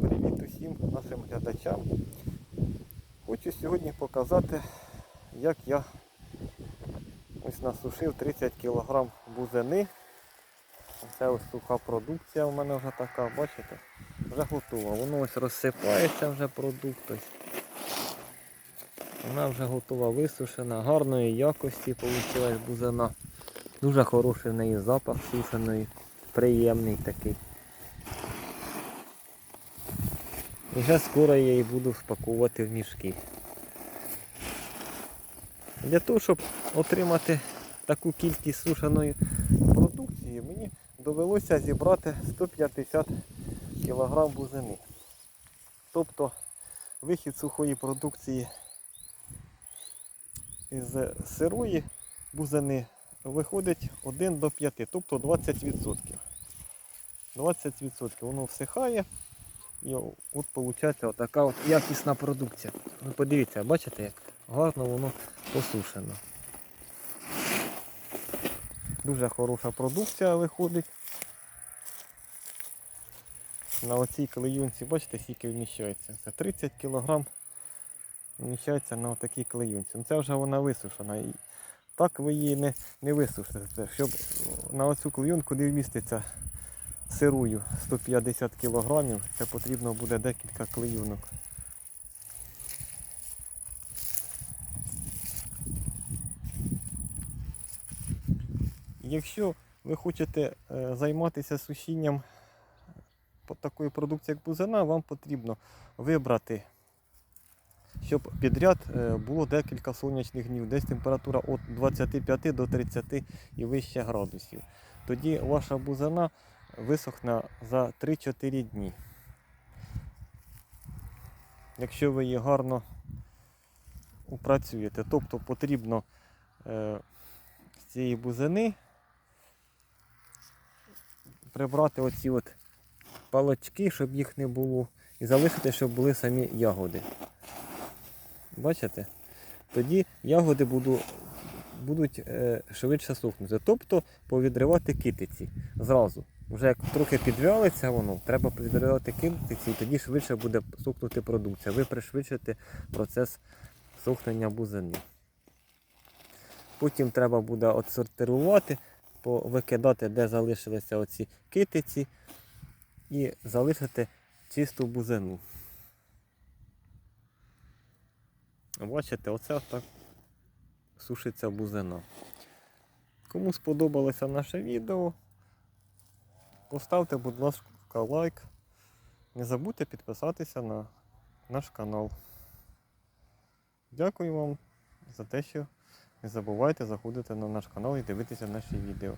Привіт усім нашим глядачам. Хочу сьогодні показати, як я ось насушив 30 кг бузини. Це ось суха продукція у мене вже така, бачите? Вже готова. Воно ось розсипається вже продукт. Вона вже готова висушена, гарної якості вийшла бузина. Дуже хороший в неї запах сушеної, приємний такий. І вже скоро я її буду спакувати в мішки. Для того, щоб отримати таку кількість сушеної продукції, мені довелося зібрати 150 кг бузини. Тобто вихід сухої продукції із сирої бузини виходить 1 до 5, тобто 20%. 20% воно всихає. І от виходить отака от якісна продукція. Ви подивіться, бачите, як гарно воно посушено. Дуже хороша продукція виходить. На оцій клеюнці, бачите, скільки вміщається. Це 30 кг вміщається на отакій клеюнці. Ну, Це вже вона висушена. І так ви її не, не висушите. Щоб на оцю клеюнку не вміститься сирую 150 кг, це потрібно буде декілька клеюнок. Якщо ви хочете е, займатися сушінням такої продукції, як бузина, вам потрібно вибрати, щоб підряд е, було декілька сонячних днів, десь температура від 25 до 30 і вище градусів. Тоді ваша бузина висохне за 3-4 дні. Якщо ви її гарно опрацюєте, тобто потрібно е, з цієї бузини прибрати оці от палочки, щоб їх не було, і залишити, щоб були самі ягоди. Бачите? Тоді ягоди буду, будуть е, швидше сухнути. Тобто повідривати китиці зразу. Вже як трохи підвялиться воно, треба повідривати китиці, і тоді швидше буде сухнути продукція. Ви пришвидшите процес сухнення бузини. Потім треба буде отсортирувати, викидати, де залишилися оці китиці, і залишити чисту бузину. Бачите, оце так сушиться бузина. Кому сподобалося наше відео, поставте, будь ласка, лайк. Не забудьте підписатися на наш канал. Дякую вам за те, що не забувайте заходити на наш канал і дивитися наші відео.